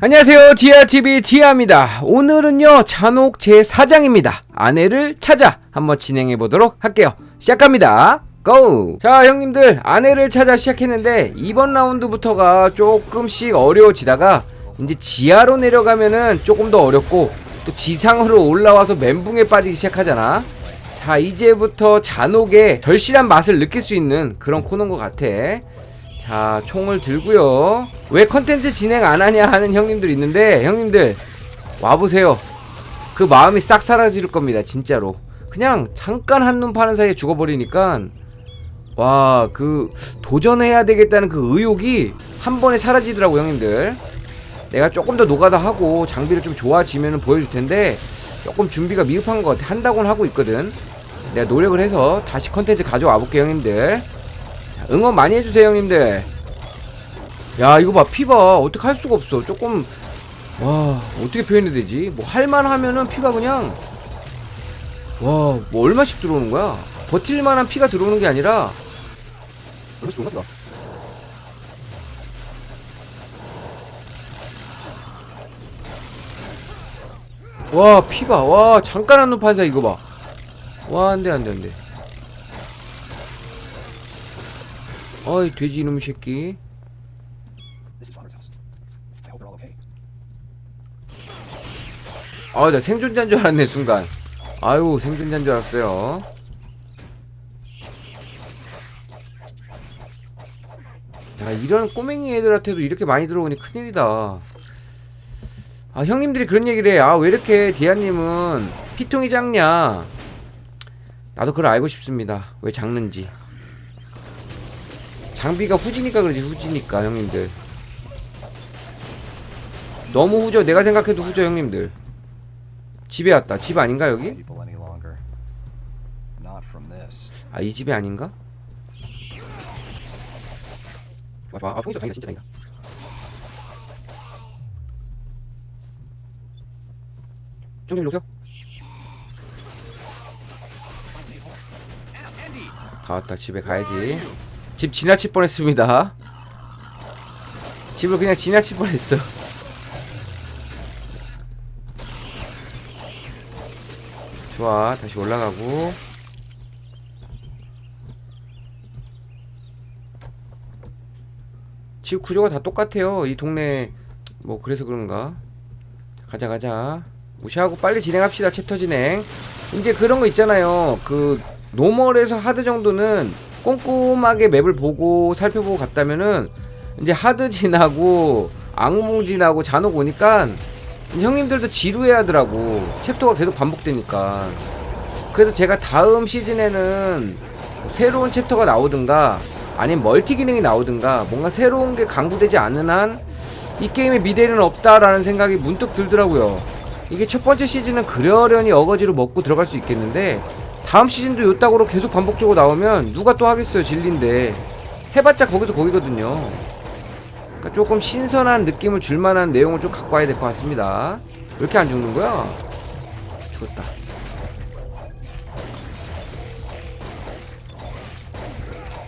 안녕하세요. 디아TV 디아입니다. 오늘은요 잔혹 제4장입니다. 아내를 찾아 한번 진행해 보도록 할게요. 시작합니다. 고! 자 형님들 아내를 찾아 시작했는데 이번 라운드부터가 조금씩 어려워지다가 이제 지하로 내려가면은 조금 더 어렵고 또 지상으로 올라와서 멘붕에 빠지기 시작하잖아. 자 이제부터 잔혹의 절실한 맛을 느낄 수 있는 그런 코너인 것 같아 자 총을 들고요. 왜 컨텐츠 진행 안 하냐 하는 형님들 있는데 형님들 와보세요. 그 마음이 싹 사라질 겁니다 진짜로. 그냥 잠깐 한눈 파는 사이에 죽어버리니까 와 그 도전해야 되겠다는 그 의욕이 한 번에 사라지더라고 형님들. 내가 조금 더 노가다 하고 장비를 좀 좋아지면 보여줄 텐데 조금 준비가 미흡한 것 같아. 한다고는 하고 있거든. 내가 노력을 해서 다시 컨텐츠 가져와 볼게요 형님들 자, 응원 많이 해주세요 형님들. 야 이거 봐 피봐 어떻게 할 수가 없어. 조금 와 어떻게 표현해야 되지? 뭐 할만 하면은 피가 그냥 와뭐 얼마씩 들어오는 거야? 버틸만한 피가 들어오는 게 아니라. 얼마씩 들어오나 보다 와 피가 와 잠깐 한눈 판사 이거 봐와 안돼 안돼 안돼 어이 돼지 이놈의 새끼 This is Runner's house. I hope they're all okay. 아, 나 생존자인 줄 알았네, 순간. 아유, 생존자인 줄 알았어요. 야, 이런 꼬맹이 애들한테도 이렇게 많이 들어오니 큰일이다. 아, 형님들이 그런 얘기를 해. 아, 왜 이렇게 디아님은 피통이 작냐? 나도 그걸 알고 싶습니다. 왜 작는지. 장비가 후지니까 그러지, 후지니까, 형님들. 너무 후져. 내가 생각해도 후져, 형님들. 집에 왔다. 집 아닌가 여기? 아 이 집이 아닌가? 아, 아, 아 풍선 다행이다 진짜 다행이다. 좀 일로 오세요. 다 왔다. 집에 가야지. 집 지나칠 뻔했습니다. 집을 그냥 지나칠 뻔했어. 좋아. 다시 올라가고. 집 구조가 다 똑같아요. 이 동네 뭐 그래서 그런가? 가자 가자. 무시하고 빨리 진행합시다. 챕터 진행. 이제 그런 거 있잖아요. 그 노멀에서 하드 정도는 꼼꼼하게 맵을 보고 살펴보고 갔다면은 이제 하드 진하고 악몽 진하고 잔혹 오니까 형님들도 지루해 하더라고. 챕터가 계속 반복되니까. 그래서 제가 다음 시즌에는 새로운 챕터가 나오든가 아니면 멀티 기능이 나오든가 뭔가 새로운 게 강구되지 않는 한 이 게임의 미래는 없다라는 생각이 문득 들더라고요. 이게 첫 번째 시즌은 그러려니 어거지로 먹고 들어갈 수 있겠는데 다음 시즌도 요따구로 계속 반복적으로 나오면 누가 또 하겠어요 진리인데 해봤자 거기서 거기거든요. 그러니까 조금 신선한 느낌을 줄 만한 내용을 좀 갖고 와야 될 것 같습니다. 왜 이렇게 안 죽는 거야? 죽었다.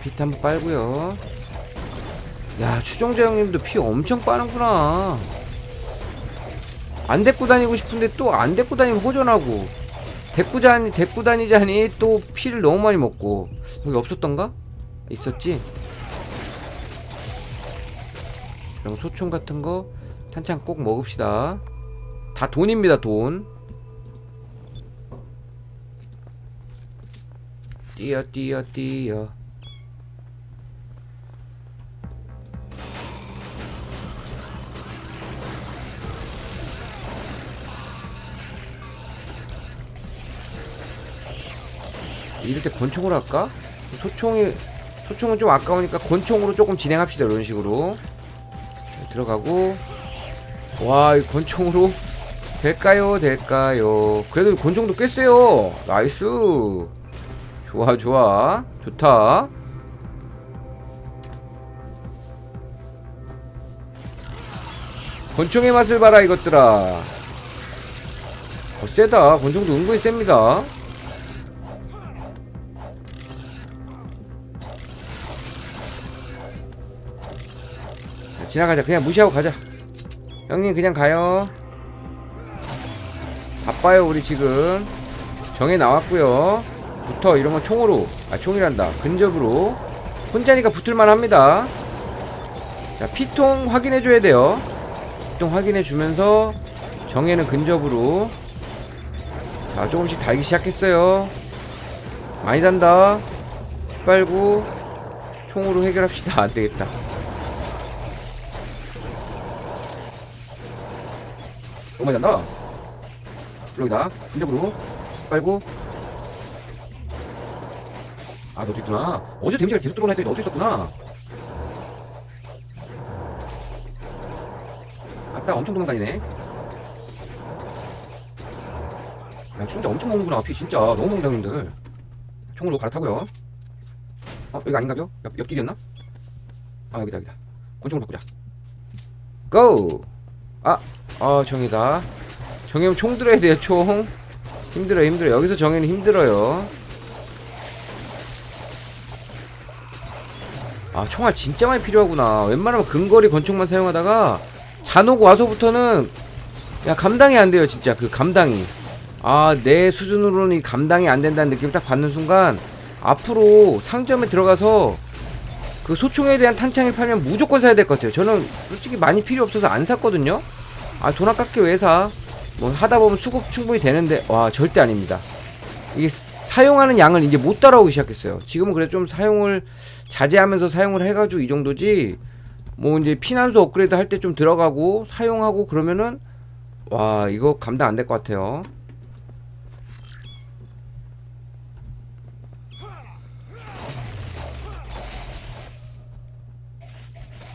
비트 한번 빨고요. 야 추종자 형님도 피 엄청 빠는구나. 안 데리고 다니고 싶은데 또 안 데리고 다니면 호전하고 다니 데리고 다니자니 또 피를 너무 많이 먹고 여기 없었던가? 있었지? 그럼 소총 같은 거 탄창 꼭 먹읍시다. 다 돈입니다 돈. 뛰어 뛰어 뛰어. 이럴 때 권총으로 할까? 소총이 소총은 좀 아까우니까 권총으로 조금 진행합시다 이런 식으로. 들어가고. 와 이 권총으로. 될까요? 될까요? 그래도 권총도 꽤 세요. 나이스. 좋아 좋아. 좋다. 권총의 맛을 봐라 이것들아. 어 세다. 권총도 은근히 셉니다 지나가자. 그냥 무시하고 가자. 형님 그냥 가요. 바빠요 우리 지금. 정해 나왔고요. 붙어 이런 건 총으로 아 총이란다. 근접으로. 혼자니까 붙을만 합니다. 자 피통 확인해 줘야 돼요. 피통 확인해 주면서 정해는 근접으로. 자 조금씩 달기 시작했어요. 많이 단다. 빨고 총으로 해결합시다. 안되겠다 너무 많이 단다. 여기다 근접으로 빨고. 아 너도 있구나. 어제 데미지가 계속 들어오나 했더니 너도 있었구나. 아까 엄청 도망다니네. 야 진짜 엄청 먹는구나 피 진짜. 너무 먹는다 형님들. 총으로 갈아타고요. 어 여기 아닌가요? 옆, 옆길이었나? 아 여기다 여기다. 권총으로 바꾸자. 고! 아! 아 정이다 정형 총 들어야 돼요 총. 힘들어 힘들어 여기서 정현이 힘들어요. 아 총알 진짜 많이 필요하구나. 웬만하면 근거리 권총만 사용하다가 잔오고 와서부터는 야 감당이 안 돼요 진짜. 그 감당이. 아 내 수준으로는 이 감당이 안 된다는 느낌을 딱 받는 순간 앞으로 상점에 들어가서 그 소총에 대한 탄창을 팔면 무조건 사야 될 것 같아요. 저는 솔직히 많이 필요 없어서 안 샀거든요 아 돈 아깝게 왜 사? 뭐 하다 보면 수급 충분히 되는데 와 절대 아닙니다. 이게 사용하는 양을 이제 못 따라오기 시작했어요. 지금은 그래 좀 사용을 자제하면서 사용을 해가지고 이 정도지. 뭐 이제 피난소 업그레이드 할 때 좀 들어가고 사용하고 그러면은 와 이거 감당 안 될 것 같아요.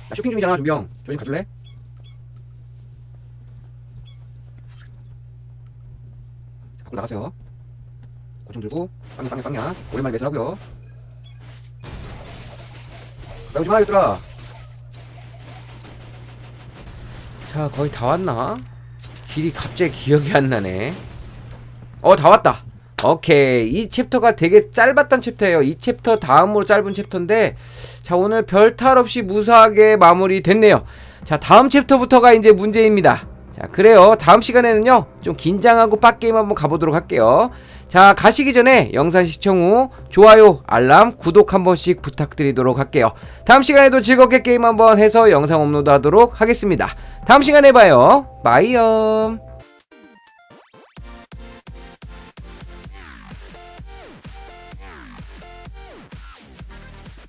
나 쇼핑 중이잖아 준비형. 저좀 가줄래? 나가세요. 고좀 들고 빵야 빵야 빵야 오랜만에 매설하고요. 나오지 마 얘들아. 자 거의 다 왔나? 길이 갑자기 기억이 안 나네. 어 다 왔다. 오케이 이 챕터가 되게 짧았던 챕터예요. 이 챕터 다음으로 짧은 챕터인데 자 오늘 별탈 없이 무사하게 마무리 됐네요. 자 다음 챕터부터가 이제 문제입니다. 자 그래요. 다음 시간에는요 좀 긴장하고 빡게임 한번 가보도록 할게요. 자 가시기 전에 영상 시청 후 좋아요 알람 구독 한 번씩 부탁드리도록 할게요. 다음 시간에도 즐겁게 게임 한번 해서 영상 업로드 하도록 하겠습니다. 다음 시간에 봐요. 바이엄